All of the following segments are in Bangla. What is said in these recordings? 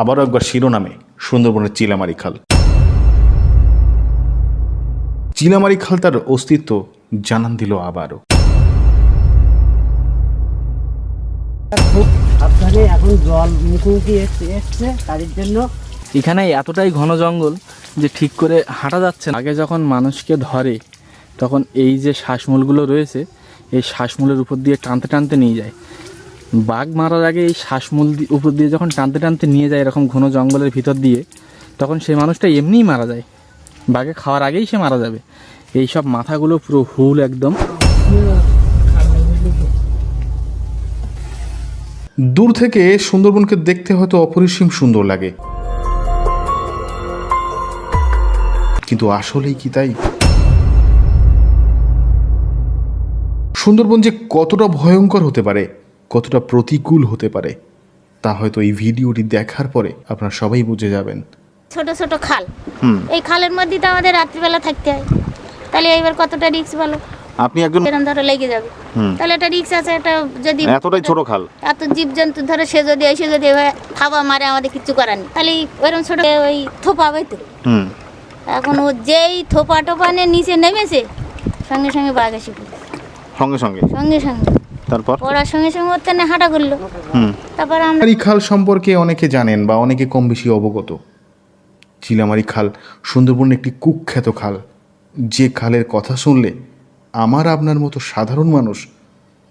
আবারও একবার শিরোনামে সুন্দরবনের চিলামারি খাল। চিলামারি খাল তার অস্তিত্ব জানান দিল আবারও। খুব এখন জল মুখোমুখি এসছে এসছে তাদের জন্য এখানে এতটাই ঘন জঙ্গল যে ঠিক করে হাঁটা যাচ্ছে না। আগে যখন মানুষকে ধরে তখন এই যে শ্বাসমূলগুলো রয়েছে এই শ্বাসমূলের উপর দিয়ে টানতে টানতে নিয়ে যায়। বাঘ মারার আগে এই শ্বাসমূল উপর দিয়ে যখন টানতে টানতে নিয়ে যায় এরকম ঘন জঙ্গলের ভিতর দিয়ে, তখন সেই মানুষটা এমনিই মারা যায়। বাঘে খাওয়ার আগেই সে মারা যাবে। এই সব মাথাগুলো পুরো হুল একদম। দূর থেকে সুন্দরবনকে দেখতে হয়তো অপরিসীম সুন্দর লাগে। কিন্তু আসলেই কি তাই? সুন্দরবন যে কতটা ভয়ঙ্কর হতে পারে কতটা প্রতিকূল হতে পারে তা হয়তো এই ভিডিওটি দেখার পরে আপনারা সবাই বুঝে যাবেন। ছোট ছোট খাল। এই খালের মধ্যে তো আমাদের রাত্রিবেলা থাকতে হয়। তাহলে এইবার কতটা রিক্স বলো? আপনি একজন এরকম ধরো লেগে যাবে। তাহলে একটা রিক্স আছে একটা যদি এতটাই ছোট খাল। এত জীবজন্তু ধরো সে যদি এসে যদি থাবা মারে আমাদের কিছু করার নেই। তাহলে ওইরকম ছোট ওই থোপা হবে তো। হুম। এখন ও যেই থোপা টোপা নিয়ে নিচে নেমেছে সঙ্গে সঙ্গে বাঘ এসে সঙ্গে সঙ্গে। সঙ্গে সঙ্গে। তারপর? পড়ার সঙ্গে সঙ্গে ওর তেনে হাঁটা করল। তারপর আমরা চিলামারি খাল সম্পর্কে অনেকে জানেন বা অনেকে কম বেশি অবগত। চিলামারি খাল সুন্দরবনের একটি কুখ্যাত খাল। যে খালের কথা শুনলে আমার আপনার মতো সাধারণ মানুষ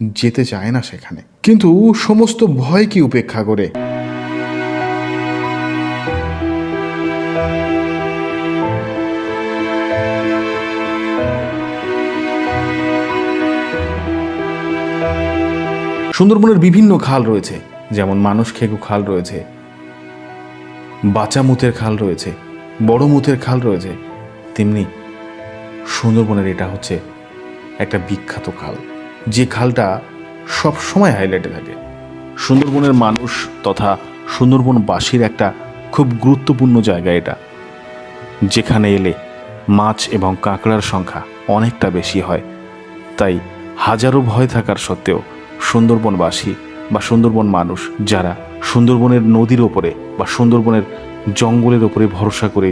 যেতে চায় না সেখানে। কিন্তু সমস্ত ভয়কে উপেক্ষা করে সুন্দরবনের বিভিন্ন খাল রয়েছে, যেমন মানুষ খেকু খাল রয়েছে, বাঁচা মুতের খাল রয়েছে, বড় মুতের খাল রয়েছে, তেমনি সুন্দরবনের এটা হচ্ছে একটা বিখ্যাত খাল। যে খালটা সব সময় হাইলাইটে থাকে। সুন্দরবনের মানুষ তথা সুন্দরবনবাসীর একটা খুব গুরুত্বপূর্ণ জায়গা এটা, যেখানে এলে মাছ এবং কাঁকড়ার সংখ্যা অনেকটা বেশি হয়। তাই হাজারো ভয় থাকার সত্ত্বেও সুন্দরবনবাসী বা সুন্দরবন মানুষ যারা সুন্দরবনের নদীর ওপরে বা সুন্দরবনের জঙ্গলের ওপরে ভরসা করে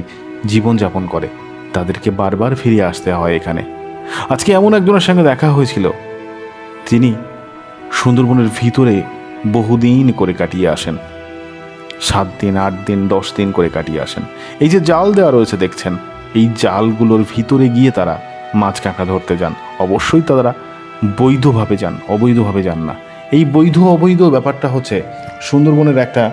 জীবনযাপন করে, তাদেরকে বারবার ফিরে আসতে হয় এখানে। আজকে এমন একজনের সঙ্গে দেখা হয়েছিল, তিনি সুন্দরবনের ভিতরে বহুদিন করে কাটিয়ে আসেন। সাত দিন, আট দিন, দশ দিন করে কাটিয়ে আসেন। এই যে জাল দেওয়া রয়েছে দেখছেন, এই জালগুলোর ভিতরে গিয়ে তারা মাছ কাঁকড়া ধরতে যান। অবশ্যই তারা বৈধভাবে যান, অবৈধভাবে যান না। এই বৈধ অবৈধ ব্যাপারটা হচ্ছে সুন্দরবনের একটা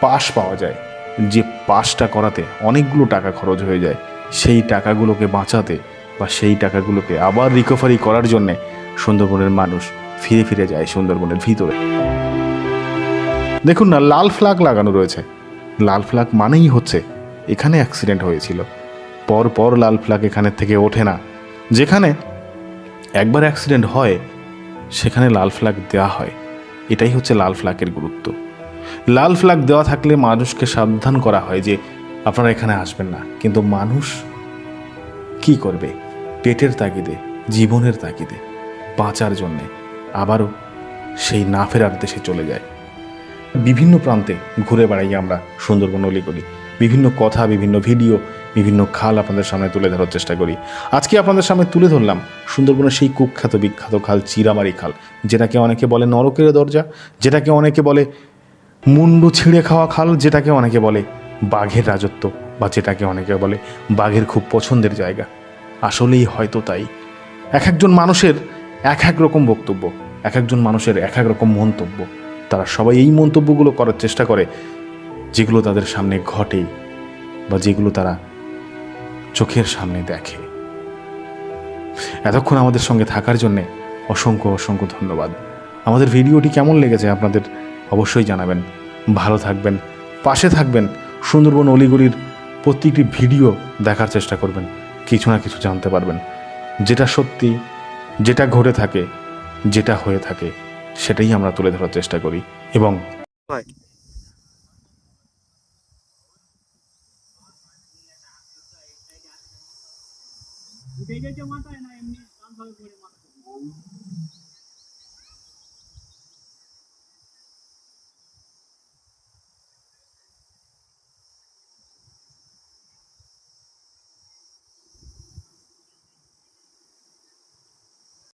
পাস পাওয়া যায়, যে পাসটা করাতে অনেকগুলো টাকা খরচ হয়ে যায়। সেই টাকাগুলোকে বাঁচাতে বা সেই টাকাগুলোকে আবার রিকভারি করার জন্যে সুন্দরবনের মানুষ ফিরে ফিরে যায় সুন্দরবনের ভিতরে। দেখুন না, লাল ফ্ল্যাগ লাগানো রয়েছে। লাল ফ্ল্যাগ মানেই হচ্ছে এখানে অ্যাক্সিডেন্ট হয়েছিল। পর পর লাল ফ্ল্যাগ এখানের থেকে ওঠে না। যেখানে একবার অ্যাক্সিডেন্ট হয়, সেখানে লাল ফ্ল্যাগ দেওয়া হয়। এটাই হচ্ছে লাল ফ্ল্যাগের গুরুত্ব। লাল ফ্ল্যাগ দেওয়া থাকলে মানুষকে সাবধান করা হয় যে, আপনারা এখানে আসবেন না। কিন্তু মানুষ কি করবে? পেটের তাগিদে, জীবনের তাগিদে, বাঁচার জন্যে আবারও সেই না ফেরার দেশে চলে যায়। বিভিন্ন প্রান্তে ঘুরে বেড়াই আমরা সুন্দরবন অলিগলি। বিভিন্ন কথা, বিভিন্ন ভিডিও বিভিন্ন খাল আপনাদের সামনে তুলে ধরার চেষ্টা করি। আজকে আপনাদের সামনে তুলে ধরলাম সুন্দরবনের সেই কুখ্যাত বিখ্যাত খাল চিরামারি খাল, যেটাকে অনেকে বলে নরকের দরজা, যেটাকে অনেকে বলে মুন্ডু ছিঁড়ে খাওয়া খাল, যেটাকে অনেকে বলে বাঘের রাজত্ব বা যেটাকে অনেকে বলে বাঘের খুব পছন্দের জায়গা। আসলেই হয়তো তাই। এক একজন মানুষের এক এক রকম বক্তব্য, এক একজন মানুষের এক এক রকম মন্তব্য। তারা সবাই এই মন্তব্যগুলো করার চেষ্টা করে, যেগুলো তাদের সামনে ঘটে বা যেগুলো তারা চোখের সামনে দেখে। এতক্ষণ আমাদের সঙ্গে থাকার জন্যে অসংখ্য অসংখ্য ধন্যবাদ। আমাদের ভিডিওটি কেমন লেগেছে আপনাদের অবশ্যই জানাবেন। ভালো থাকবেন, পাশে থাকবেন, সুন্দরবন অলিগুলির প্রত্যেকটি ভিডিও দেখার চেষ্টা করবেন, কিছু না কিছু জানতে পারবেন। যেটা সত্যি, যেটা ঘটে থাকে, যেটা হয়ে থাকে, সেটাই আমরা তুলে ধরার চেষ্টা করি এবং ભેગે જે માતા એના એમની કામ ભાવે માતા